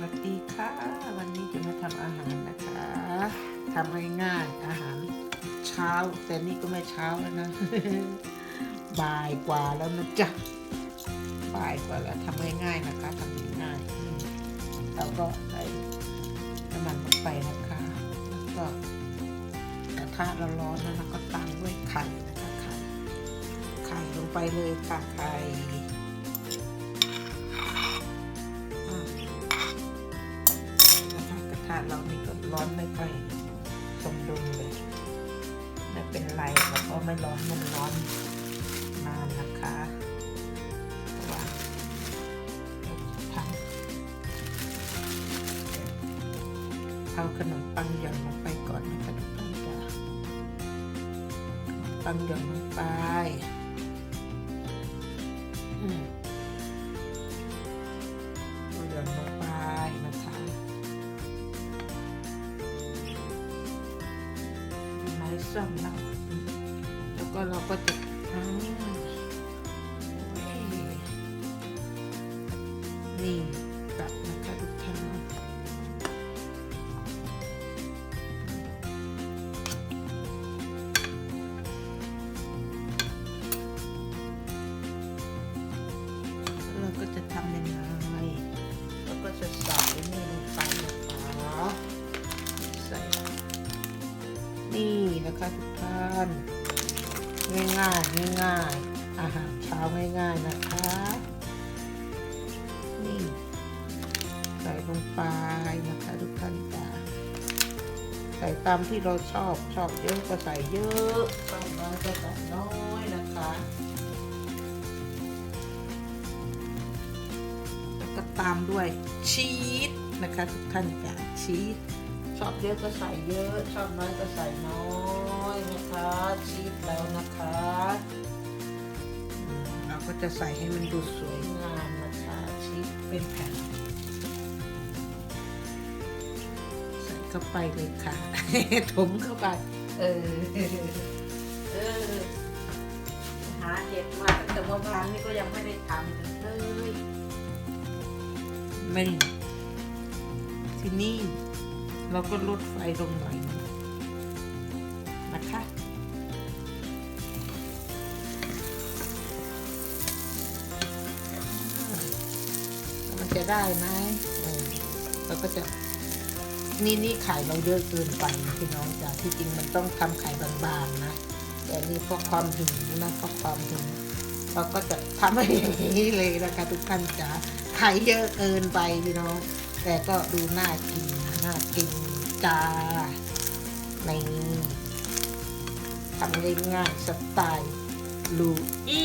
วัสดีค่ะ วันนี้จะมาทำอาหารนะคะทำง่ายๆอาหารเช้า แต่นี่ก็ไม่เช้าแล้วนะบ่ายกว่าแล้วนะจ๊ะบ่ายกว่าแล้วทำง่ายๆนะคะทำง่ายๆอืมเราก็ใส่น้ำมันลงไปนะคะแล้วก็กระทะร้อนๆแล้วก็ตั้งด้วยไข่นะคะไข่ไข่ลงไปเลยค่ะไข่ นะคะกระทะเรานี่ก็ร้อนไม่ค่อยสมดุลเลยไม่เป็นไรแล้วก็ไม่ร้อนมันร้อนนานนะคะเพราะว่าทำเอาขนมปังหย่อนลงไปก่อนนะคะทุกท่านจ้ะขนมปังหย่อนลงไป ไม้ส้มเราแล้ว ง่ายๆง่ายๆอาหารเช้าง่ายๆนะคะนี่ใส่ลงไปนะคะทุกท่านจ้าใส่ตามที่เราชอบชอบเยอะก็ใส่เยอะชอบน้อยก็ใส่น้อยนะคะแล้วก็ตามด้วยชีสนะคะทุกท่านจ้าชีสชอบเยอะก็ใส่เยอะ ชอบน้อยก็ใส่น้อย นะคะชีสแล้วนะคะ เราก็จะใส่ให้มันดูสวยงามนะคะชีสเป็นแผ่นใส่เข้าไปเลยค่ะ ถมเข้าไปเออเออหาเห็ดมาตั้งแต่เมื่อวานนี่ก็ยังไม่ได้ทำเลยไม่ที่นี่เราก็ลดไฟลงหน่อยหนึ่งนะคะ มันจะได้ไหมเราก็จะนี่นี่ไข่เราเยอะเกินไปพี่น้องจ้ะที่จริงมันต้องทำไข่บางๆนะ แต่นี่เพราะความหิวนะเพราะความหิวเราก็จะทำให้อย่างนี้เลยนะคะทุกท่านจ๋าไข่เยอะเกินไปพี่น้อง แต่ก็ดูน่ากินน่ากินจ้าในทำง่ายๆสไตล์ลูอี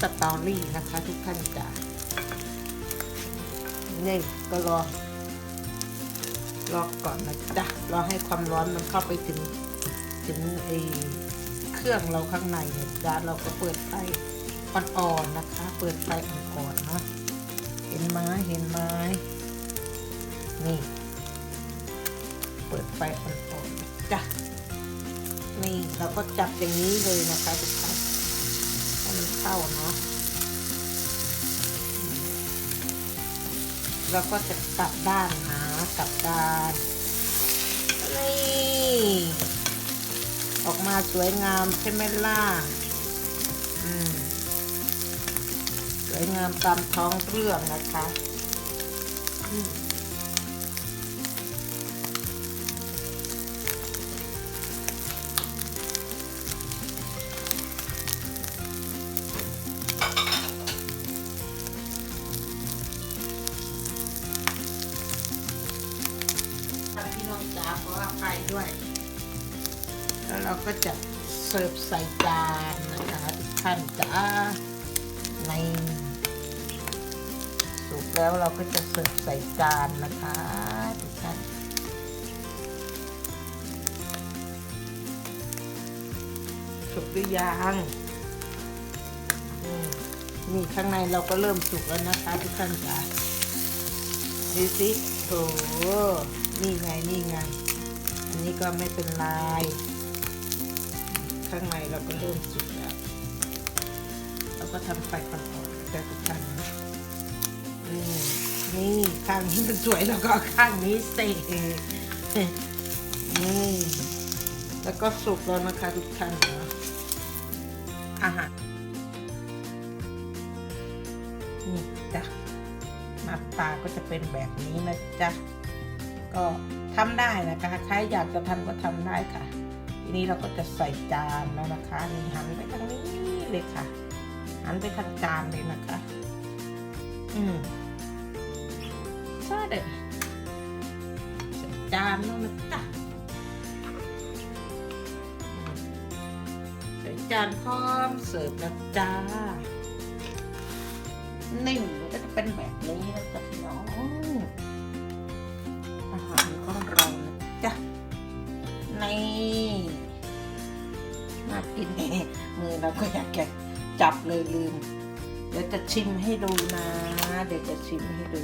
สตอรี่นะคะทุกท่านจ๋า นี่ก็รอ รอก่อนนะจ๊ะรอให้ความร้อนมันเข้าไปถึงถึงไอ้เครื่องเราข้างในเนี่ยจ้ะเราก็เปิดไฟอ่อนๆนะคะ เปิดไฟอ่อนๆเนาะเห็นไหมเห็นไหมนี่ เปิดไฟอ่อนๆจ้ะนี่เราก็จับอย่างนี้เลยนะคะทุกท่านให้มันเข้าเนาะ เราก็จะกลับด้านหากลับด้านนี่ออกมาสวยงามใช่ไหมล่ะอืมสวยงามตามท้องเรื่องนะคะอืม แล้วเราก็จะเสิร์ฟใส่จานนะคะทุกท่านจ๋าในสุกแล้วเราก็จะเสิร์ฟใส่จานนะคะทุกท่านสุกหรือยังอืมนี่ข้างในเราก็เริ่มสุกแล้วนะคะทุกท่านจ๋าดูสิโถนี่ไงนี่ไง อันนี้ก็ไม่เป็นไร ข้างในเราก็เริ่มสุกแล้วเราก็ทำไฟอ่อนๆแต่ทุกท่านนะนี่ข้างนี้มันสวยแล้วก็ข้างนี้เสกนี่แล้วก็สุกแล้วนะคะทุกท่านนะอาหารนี่จ้ะหน้าตาก็จะเป็นแบบนี้นะจ๊ะก็ทำได้นะคะใครอยากจะทำก็ทำได้ค่ะ ทีนี้เราก็จะใส่จานแล้วนะคะนี่หันไปทางนี้เลยค่ะ หันไปทางจานเลยนะคะ อืมใช่เด็ดใส่จานแล้วนะจ๊ะใส่จานพร้อมเสิร์ฟนะจ้านี่ก็จะเป็นแบบนี้นะจ๊ะ เราก็อยากจะจับเลยลืม เดี๋ยวจะชิมให้ดูนะ เดี๋ยวจะชิมให้ดู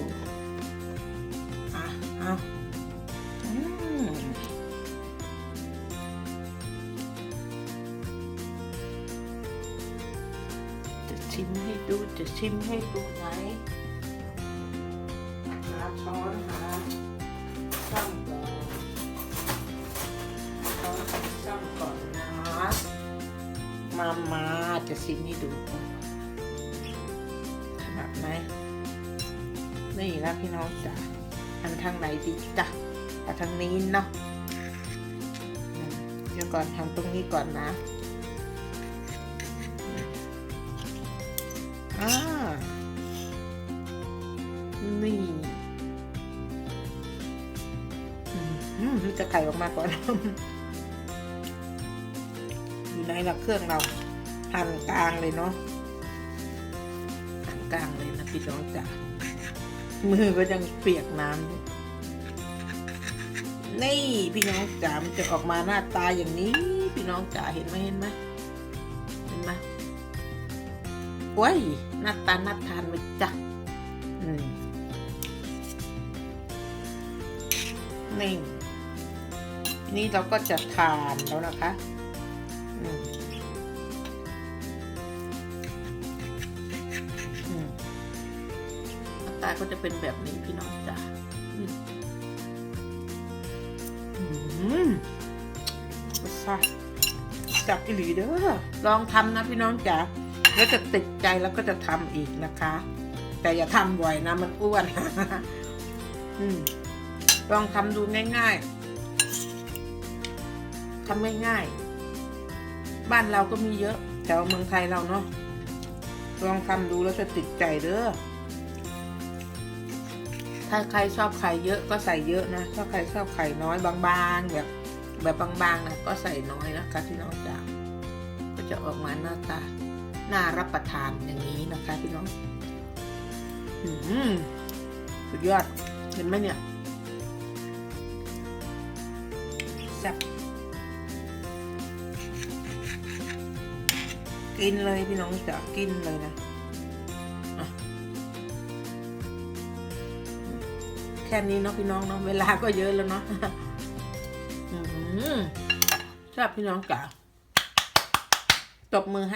อะเอาอืมจะชิมให้ดูจะชิมให้ดูไหนหาช้อนหาามา จะชิมให้ดู ขนาดไหนนี่นะพี่น้องจ๋าอันทางไหนดีจ้ะเอาทางนี้เนาะเดี๋ยวก่อนทำตรงนี้ก่อนนะอ่านี่อืมอืมจะไข่ออกมาก่อน อยู่ในละเครื่องเราหั่นกลางเลยเนาะหั่นกลางเลยนะพี่น้องจ๋ามือก็ยังเปียกน้ำนี่พี่น้องจ๋ามันจะออกมาหน้าตาอย่างนี้ พี่น้องจ๋าเห็นไหมเห็นไหมเห็นไหมว้ยหน้าตาน่าทานไหมจ๊ะนี่นี้เราก็จะทานแล้วนะคะ หน้าตาก็จะเป็นแบบนี้พี่น้องจ๋าอืมอืมรสชาติจับอีหลีเด้อลองทำนะพี่น้องจ๋าแล้วจะติดใจแล้วก็จะทำอีกนะคะ แต่อย่าทำบ่อยนะมันอ้วนอืมลองทำดูง่ายๆทำง่ายๆ บ้านเราก็มีเยอะ แถวเมืองไทยเราเนาะลองทำดูแล้วจะติดใจเด้อถ้าใครชอบไข่เยอะก็ใส่เยอะนะ ถ้าใครชอบไข่น้อยบางๆ แบบแบบบางๆนะก็ใส่น้อยนะคะพี่น้องจ๋าก็จะออกมาหน้าตาน่ารับประทานอย่างนี้นะคะพี่น้อง อืมสุดยอด เห็นไหมเนี่ย กินเลยพี่น้องจะกินเลยนะะแค่นี้เนาะพี่น้องเนาะเวลาก็เยอะแล้วเนาะอืมชอบพี่น้องจ๋าตบมือให้